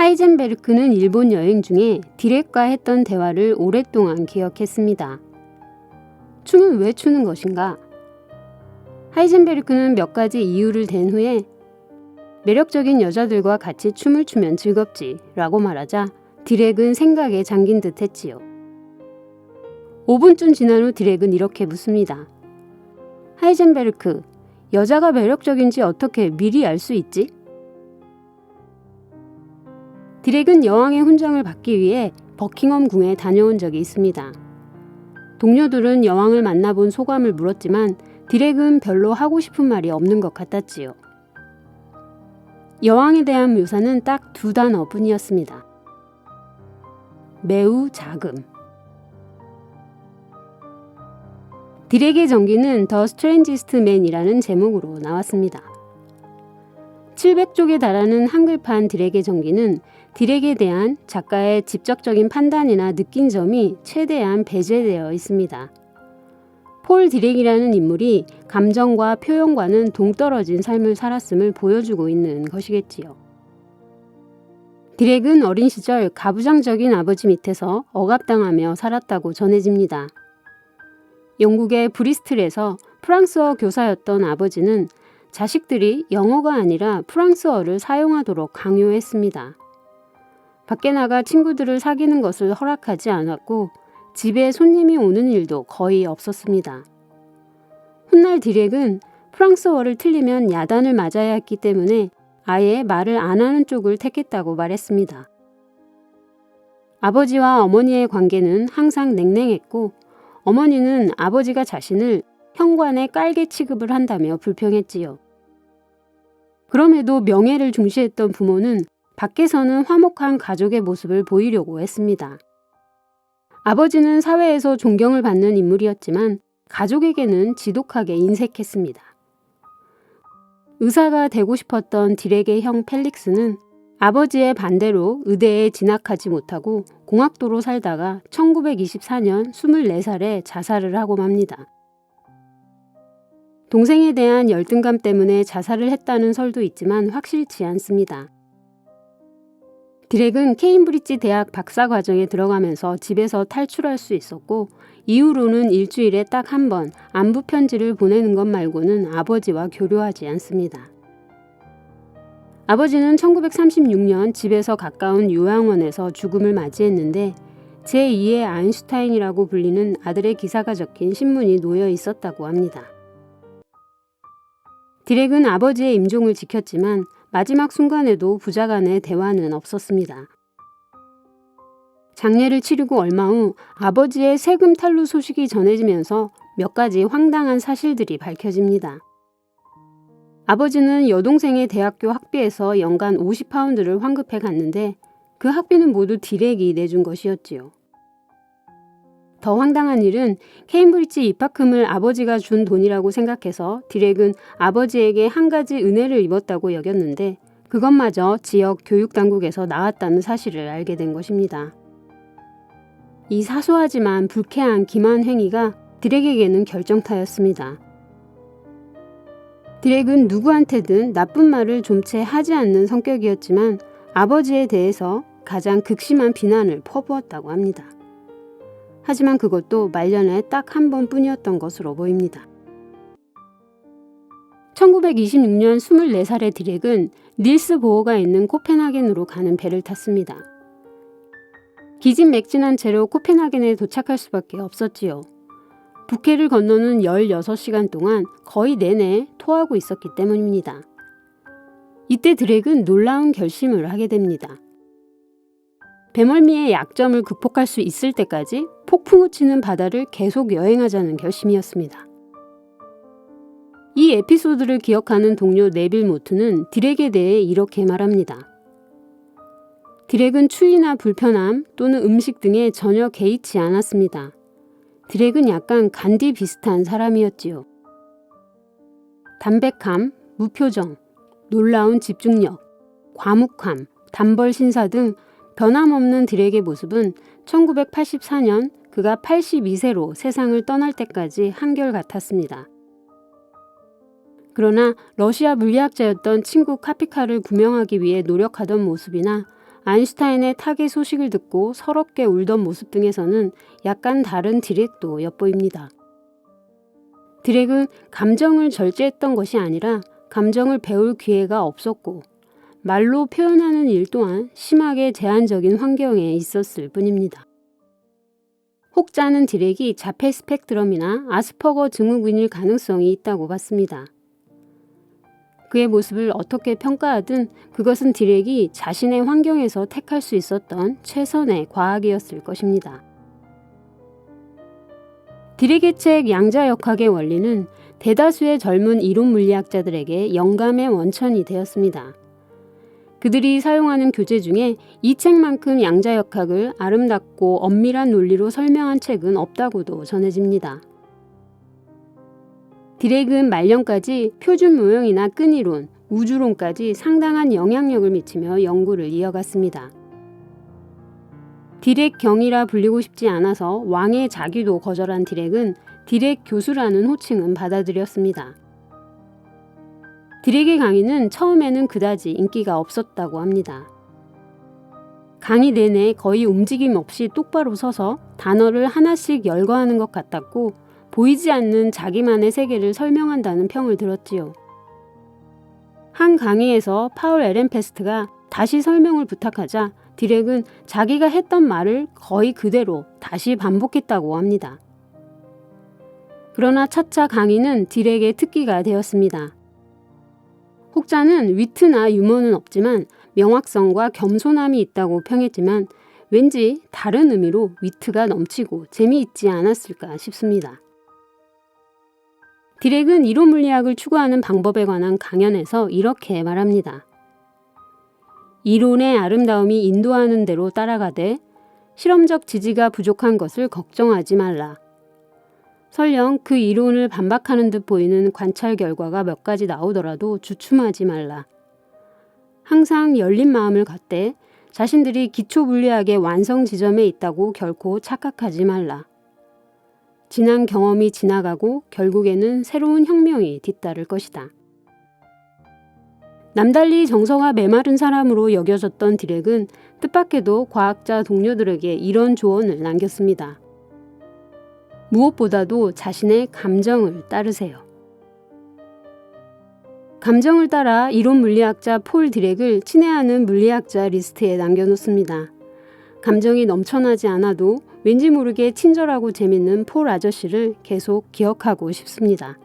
하이젠베르크는 일본 여행 중에 디렉과 했던 대화를 오랫동안 기억했습니다. 춤은 왜 추는 것인가? 하이젠베르크는 몇 가지 이유를 댄 후에 매력적인 여자들과 같이 춤을 추면 즐겁지 라고 말하자 디렉은 생각에 잠긴 듯 했지요. 5분쯤 지난 후 디렉은 이렇게 묻습니다. 하이젠베르크, 여자가 매력적인지 어떻게 미리 알 수 있지? 디렉은 여왕의 훈장을 받기 위해 버킹엄 궁에 다녀온 적이 있습니다. 동료들은 여왕을 만나본 소감을 물었지만 디렉은 별로 하고 싶은 말이 없는 것 같았지요. 여왕에 대한 묘사는 딱 두 단어뿐이었습니다. 매우 자금. 디렉의 전기는 더 스트레인지스트 맨이라는 제목으로 나왔습니다. 700쪽에 달하는 한글판 디렉의 전기는 디렉에 대한 작가의 직접적인 판단이나 느낀 점이 최대한 배제되어 있습니다. 폴 디렉이라는 인물이 감정과 표현과는 동떨어진 삶을 살았음을 보여주고 있는 것이겠지요. 디렉은 어린 시절 가부장적인 아버지 밑에서 억압당하며 살았다고 전해집니다. 영국의 브리스틀에서 프랑스어 교사였던 아버지는 자식들이 영어가 아니라 프랑스어를 사용하도록 강요했습니다. 밖에 나가 친구들을 사귀는 것을 허락하지 않았고 집에 손님이 오는 일도 거의 없었습니다. 훗날 디렉은 프랑스어를 틀리면 야단을 맞아야 했기 때문에 아예 말을 안 하는 쪽을 택했다고 말했습니다. 아버지와 어머니의 관계는 항상 냉랭했고 어머니는 아버지가 자신을 현관에 깔개 취급을 한다며 불평했지요. 그럼에도 명예를 중시했던 부모는 밖에서는 화목한 가족의 모습을 보이려고 했습니다. 아버지는 사회에서 존경을 받는 인물이었지만 가족에게는 지독하게 인색했습니다. 의사가 되고 싶었던 디렉의 형 펠릭스는 아버지의 반대로 의대에 진학하지 못하고 공학도로 살다가 1924년 24살에 자살을 하고 맙니다. 동생에 대한 열등감 때문에 자살을 했다는 설도 있지만 확실치 않습니다. 디렉은 케임브리지 대학 박사 과정에 들어가면서 집에서 탈출할 수 있었고 이후로는 일주일에 딱 한 번 안부 편지를 보내는 것 말고는 아버지와 교류하지 않습니다. 아버지는 1936년 집에서 가까운 요양원에서 죽음을 맞이했는데 제2의 아인슈타인이라고 불리는 아들의 기사가 적힌 신문이 놓여 있었다고 합니다. 디렉은 아버지의 임종을 지켰지만 마지막 순간에도 부자 간의 대화는 없었습니다. 장례를 치르고 얼마 후 아버지의 세금 탈루 소식이 전해지면서 몇 가지 황당한 사실들이 밝혀집니다. 아버지는 여동생의 대학교 학비에서 연간 50파운드를 환급해 갔는데 그 학비는 모두 디렉이 내준 것이었지요. 더 황당한 일은 케임브리지 입학금을 아버지가 준 돈이라고 생각해서 디렉은 아버지에게 한 가지 은혜를 입었다고 여겼는데 그것마저 지역 교육당국에서 나왔다는 사실을 알게 된 것입니다. 이 사소하지만 불쾌한 기만 행위가 디렉에게는 결정타였습니다. 디렉은 누구한테든 나쁜 말을 좀채 하지 않는 성격이었지만 아버지에 대해서 가장 극심한 비난을 퍼부었다고 합니다. 하지만 그것도 말년에 딱 한 번뿐이었던 것으로 보입니다. 1926년 24살의 디렉은 닐스 보어가 있는 코펜하겐으로 가는 배를 탔습니다. 기진맥진한 채로 코펜하겐에 도착할 수밖에 없었지요. 북해를 건너는 16시간 동안 거의 내내 토하고 있었기 때문입니다. 이때 드렉은 놀라운 결심을 하게 됩니다. 배멀미의 약점을 극복할 수 있을 때까지 폭풍우 치는 바다를 계속 여행하자는 결심이었습니다. 이 에피소드를 기억하는 동료 네빌 모트는 디렉에 대해 이렇게 말합니다. 디렉은 추위나 불편함 또는 음식 등에 전혀 개의치 않았습니다. 디렉은 약간 간디 비슷한 사람이었지요. 담백함, 무표정, 놀라운 집중력, 과묵함, 단벌 신사 등 변함없는 디렉의 모습은 1984년 그가 82세로 세상을 떠날 때까지 한결같았습니다. 그러나 러시아 물리학자였던 친구 카피카를 구명하기 위해 노력하던 모습이나 아인슈타인의 타계 소식을 듣고 서럽게 울던 모습 등에서는 약간 다른 디렉도 엿보입니다. 디렉은 감정을 절제했던 것이 아니라 감정을 배울 기회가 없었고 말로 표현하는 일 또한 심하게 제한적인 환경에 있었을 뿐입니다. 혹자는 디렉이 자폐 스펙트럼이나 아스퍼거 증후군일 가능성이 있다고 봤습니다. 그의 모습을 어떻게 평가하든 그것은 디렉이 자신의 환경에서 택할 수 있었던 최선의 과학이었을 것입니다. 디렉의 책 양자역학의 원리는 대다수의 젊은 이론 물리학자들에게 영감의 원천이 되었습니다. 그들이 사용하는 교재 중에 이 책만큼 양자역학을 아름답고 엄밀한 논리로 설명한 책은 없다고도 전해집니다. 디렉은 말년까지 표준 모형이나 끈이론, 우주론까지 상당한 영향력을 미치며 연구를 이어갔습니다. 디렉 경이라 불리고 싶지 않아서 왕의 자기도 거절한 디렉은 디렉 교수라는 호칭은 받아들였습니다. 디렉의 강의는 처음에는 그다지 인기가 없었다고 합니다. 강의 내내 거의 움직임 없이 똑바로 서서 단어를 하나씩 열거하는 것 같았고 보이지 않는 자기만의 세계를 설명한다는 평을 들었지요. 한 강의에서 파울 에렌페스트가 다시 설명을 부탁하자 디렉은 자기가 했던 말을 거의 그대로 다시 반복했다고 합니다. 그러나 차차 강의는 디렉의 특기가 되었습니다. 혹자는 위트나 유머는 없지만 명확성과 겸손함이 있다고 평했지만 왠지 다른 의미로 위트가 넘치고 재미있지 않았을까 싶습니다. 디렉은 이론 물리학을 추구하는 방법에 관한 강연에서 이렇게 말합니다. 이론의 아름다움이 인도하는 대로 따라가되 실험적 지지가 부족한 것을 걱정하지 말라. 설령 그 이론을 반박하는 듯 보이는 관찰 결과가 몇 가지 나오더라도 주춤하지 말라. 항상 열린 마음을 갖되 자신들이 기초 물리학의 완성 지점에 있다고 결코 착각하지 말라. 지난 경험이 지나가고 결국에는 새로운 혁명이 뒤따를 것이다. 남달리 정서가 메마른 사람으로 여겨졌던 디렉은 뜻밖에도 과학자 동료들에게 이런 조언을 남겼습니다. 무엇보다도 자신의 감정을 따르세요. 감정을 따라 이론 물리학자 폴 디렉을 친애하는 물리학자 리스트에 남겨놓습니다. 감정이 넘쳐나지 않아도 왠지 모르게 친절하고 재밌는 폴 아저씨를 계속 기억하고 싶습니다.